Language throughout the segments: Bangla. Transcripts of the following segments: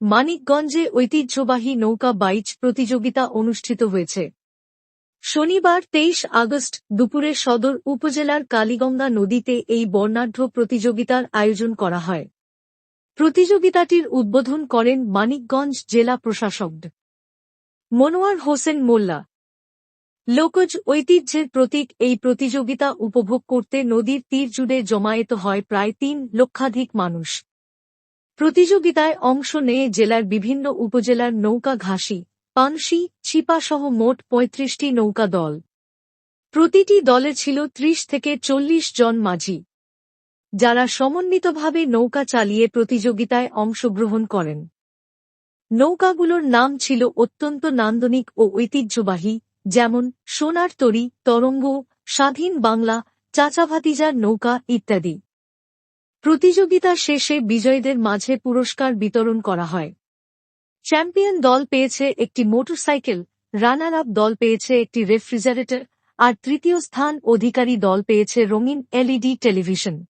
মানিকগঞ্জে ঐতিহ্যবাহী নৌকা বাইচ প্রতিযোগিতা অনুষ্ঠিত হয়েছে। শনিবার তেইশ আগস্ট দুপুরে সদর উপজেলার কালীগঙ্গা নদীতে এই বর্ণাঢ্য প্রতিযোগিতার আয়োজন করা হয়। প্রতিযোগিতাটির উদ্বোধন করেন মানিকগঞ্জ জেলা প্রশাসক মনোয়ার হোসেন মোল্লা। লোকজ ঐতিহ্যের প্রতীক এই প্রতিযোগিতা উপভোগ করতে নদীর তীর জুড়ে জমায়েত হয় প্রায় তিন লক্ষাধিক মানুষ। প্রতিযোগিতায় অংশ নিয়ে জেলার বিভিন্ন উপজেলার নৌকা ঘাসি, পানসি, ছিপাসহ মোট পঁয়ত্রিশটি নৌকা দল। প্রতিটি দলে ছিল ত্রিশ থেকে চল্লিশ জন মাঝি। যারা সমন্বিতভাবে নৌকা চালিয়ে প্রতিযোগিতায় অংশগ্রহণ করেন। নৌকাগুলোর নাম ছিল অত্যন্ত নান্দনিক ও ঐতিহ্যবাহী, যেমন সোনার তরী তরঙ্গ, স্বাধীন বাংলা চাচাভাতিজার নৌকা ইত্যাদি। প্রতিযোগিতা শেষে বিজয়ীদের মাঝে পুরস্কার বিতরণ করা হয়। চ্যাম্পিয়ন দল পেয়েছে একটি মোটরসাইকেল রানার আপ দল পেয়েছে একটি রেফ্রিজারেটর, আর তৃতীয় স্থান অধিকারী দল পেয়েছে রঙিন এলইডি টেলিভিশন।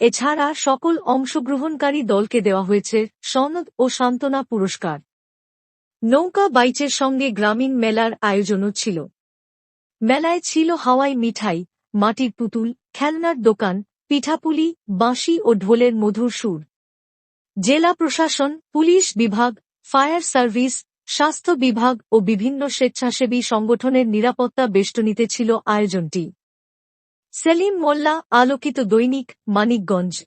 এছাড়া সকল অংশগ্রহণকারী দলকে দেওয়া হয়েছে সনদ ও সান্ত্বনা পুরস্কার। নৌকা বাইচের সঙ্গে গ্রামীণ মেলার আয়োজনও ছিল। মেলায় ছিল হাওয়াই মিঠাই, মাটির পুতুল, খেলনার দোকান পিঠাপুলি, বাঁশি ও ঢোলের মধুর সুর। জেলা প্রশাসন, পুলিশ বিভাগ, ফায়ার সার্ভিস, স্বাস্থ্য বিভাগ ও বিভিন্ন স্বেচ্ছাসেবী সংগঠনের নিরাপত্তা বেষ্টনীতে ছিল আয়োজনটি। সেলিম মোল্লা, আলোকিত দৈনিক, মানিকগঞ্জ।